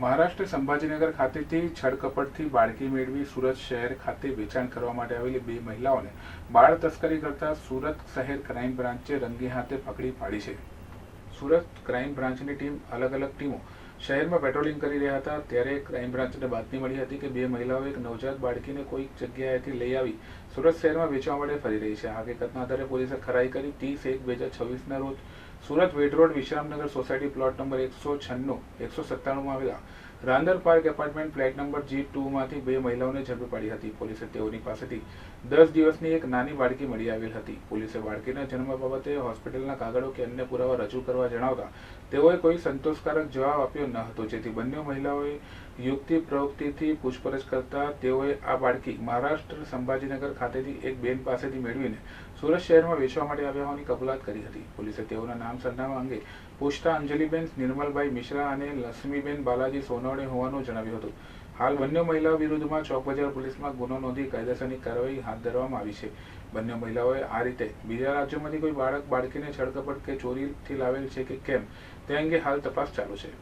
મહારાષ્ટ્ર સંભાજીનગર ખાતેથી છળકપટથી બાળકી મેળવી સુરત શહેર ખાતે વેચાણ કરવા માટે આવેલી બે મહિલાઓને બાળ તસ્કરી કરતા સુરત શહેર ક્રાઇમ બ્રાન્ચે રંગે હાથે પકડી પાડી છે. સુરત ક્રાઇમ બ્રાન્ચની ટીમ અલગ અલગ ટીમો શહેરમાં પેટ્રોલિંગ કરી રહ્યા હતા, ત્યારે ક્રાઇમ બ્રાન્ચને બાતમી મળી હતી કે બે મહિલાઓ એક નવજાત બાળકીને કોઈક જગ્યાએથી લઈ આવી સુરત શહેરમાં વેચવા માટે ફરી રહી છે. હકીકતના આધારે પોલીસે ખરાઈ કરી ત્રીસ એક બે હજાર છવ્વીસના રોજ Surat Ved road Vishramnagar society plot number એકસો છન્નું, એકસો સત્તાણુંમાં આવેલા Rander park apartment flat number G ટુમાંથી બે મહિલાઓને ઝડપી પાડી હતી. પોલીસે તેઓની પાસેથી દસ દિવસની એક નાની બાળકી મળી આવેલ હતી. પોલીસે બાળકીના જન્મ બાબતે હોસ્પિટલના કાગળો કે અન્ય પુરાવા રજૂ કરવા જણાવતા તેઓએ કોઈ સંતોષકારક જવાબ આપ્યો ન હતો. જેથી બંને મહિલાઓએ યુક્તિ પ્રવૃત્તિથી પૂછપરછ કરતા તેઓએ આ બાળકી મહારાષ્ટ્ર સંભાજીનગર ખાતેથી એક બેન પાસેથી મેળવીને સુરત શહેરમાં વેચવા માટે આવ્યા હોવાની કબૂલાત કરી હતી. પોલીસે તેઓના નામ સરનામા અંગે પૂછતા અંજલિબેન નિર્મલભાઈ મિશ્રા અને લક્ષ્મીબેન બાલાજી સોનવણે હોવાનું જણાવ્યું હતું. હાલ બંને મહિલાઓ વિરુદ્ધમાં ચોક બજાર પોલીસમાં ગુનો નોંધી કાયદેસરની કાર્યવાહી હાથ ધરવામાં આવી છે. બંને મહિલાઓએ આ રીતે બીજા રાજ્યોમાંથી કોઈ બાળક, બાળકીને છળકપટ કે ચોરીથી લાવેલ છે કે કેમ તે અંગે હાલ તપાસ ચાલુ છે.